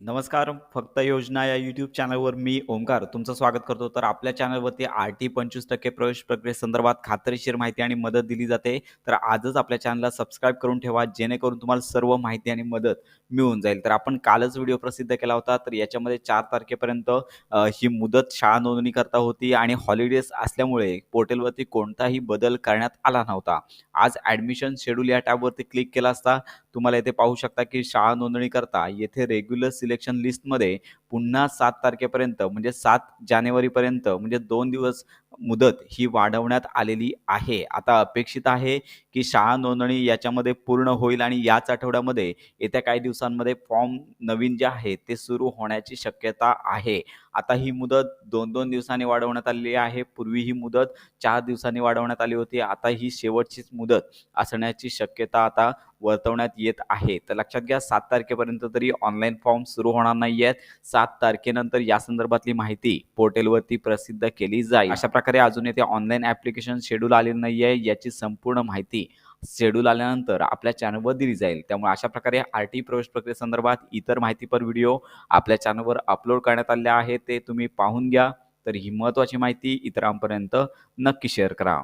नमस्कार फक्त योजना या यूट्यूब चॅनलवर मी ओंकार तुमचं स्वागत करतो. तर आपल्या चॅनलवरती आर टी पंचवीस टक्के प्रवेश प्रक्रियेसंदर्भात खात्रीशीर माहिती आणि मदत दिली जाते. तर आजच आपल्या चॅनलला सबस्क्राईब करून ठेवा जेणेकरून तुम्हाला सर्व माहिती आणि मदत मिळून जाईल. तर आपण कालच व्हिडिओ प्रसिद्ध केला होता. तर याच्यामध्ये चार तारखेपर्यंत ही मुदत शाळा नोंदणी करता होती आणि हॉलिडेज असल्यामुळे पोर्टलवरती कोणताही बदल करण्यात आला नव्हता. आज ॲडमिशन शेड्यूल या टॅबवरती क्लिक केला असता तुम्हाला इथे पाहू शकता की शाळा नोंदणी करता येथे रेग्युलर सिलेक्शन लिस्टमध्ये पुन्हा सात तारखेपर्यंत म्हणजे सात जानेवारीपर्यंत म्हणजे दोन दिवस मुदत ही वाढवण्यात आलेली आहे. आता अपेक्षित आहे की शाळा नोंदणी याच्यामध्ये पूर्ण होईल आणि याच आठवड्यामध्ये येत्या काही दिवसांमध्ये फॉर्म नवीन जे आहे ते सुरू होण्याची शक्यता आहे. आता ही मुदत दोन दोन दिवसांनी वाढवण्यात आलेली आहे. पूर्वी ही मुदत चार दिवसांनी वाढवण्यात आली होती. आता ही शेवटचीच मुदत असण्याची शक्यता आता वर्तवण्यात येत आहे. तर लक्षात घ्या सात तारखेपर्यंत तरी ऑनलाईन फॉर्म सुरू होणार नाही आहेत सात तारखेनंतर या संदर्भातली माहिती पोर्टलवरती प्रसिद्ध केली जाईल. अशा प्रकारे अजून येथे ऑनलाईन ॲप्लिकेशन शेड्यूल आलेलं नाही आहे याची संपूर्ण माहिती शेड्यूल आल्यानंतर आपल्या चॅनलवर दिली जाईल. त्यामुळे अशा प्रकारे आर टी प्रवेश प्रक्रियेसंदर्भात इतर माहितीपर व्हिडिओ आपल्या चॅनलवर अपलोड करण्यात आले आहे. ते तुम्ही पाहून घ्या. तर ही महत्त्वाची माहिती इतरांपर्यंत नक्की शेअर करा.